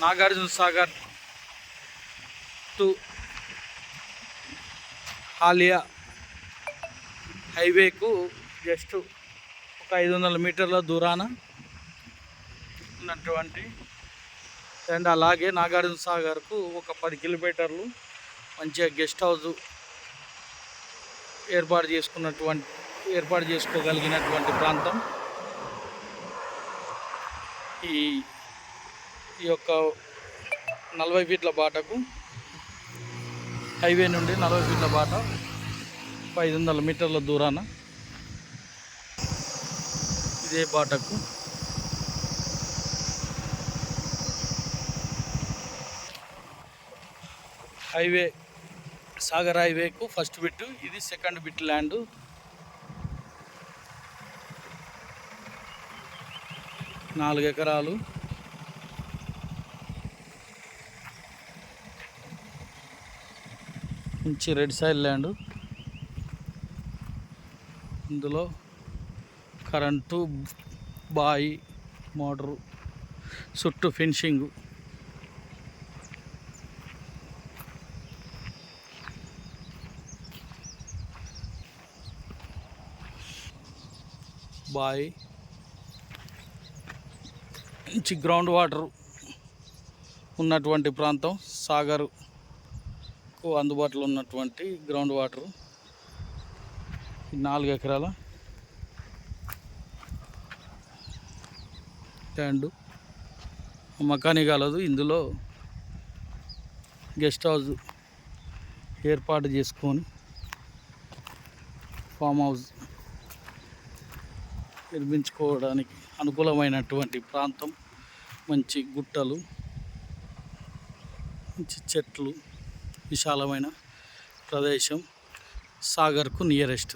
Nagarjuna Sagar to Haliya హైవేకు just ఒక ఐదు వందల మీటర్ల దూరాన ఉన్నటువంటి అండ్ అలాగే నాగార్జున సాగర్కు ఒక పది కిలోమీటర్లు మంచిగా గెస్ట్ హౌస్ ఏర్పాటు చేసుకున్నటువంటి ఏర్పాటు చేసుకోగలిగినటువంటి ప్రాంతం. ఈ ఈ యొక్క నలభై ఫీట్ల బాటకు హైవే నుండి నలభై ఫీట్ల బాట ఒక ఐదు వందల మీటర్ల దూరాన ఇదే బాటకు. హైవే సాగర్ హైవేకు ఫస్ట్ బిట్ ఇది సెకండ్ బిట్ ల్యాండ్. నాలుగు ఎకరాలు. మంచి రెడ్ సైడ్ ల్యాండ్. ఇందులో కరెంటు బాయి మోటరు చుట్టూ ఫెన్సింగ్. బాయి మంచి గ్రౌండ్ వాటర్ ఉన్నటువంటి ప్రాంతం సాగరు. సాగర్కు అందుబాటులో ఉన్నటువంటి గ్రౌండ్ వాటర్ నాలుగు ఎకరాల ల్యాండ్ మకానీ కాలదు ఇందులో గెస్ట్ హౌస్ ఏర్పాటు చేసుకొని ఫామ్ హౌస్ నిర్మించుకోవడానికి అనుకూలమైనటువంటి ప్రాంతం మంచి గుట్టలు మంచి చెట్లు విశాలమైన ప్రదేశం సాగర్కు నియరెస్ట్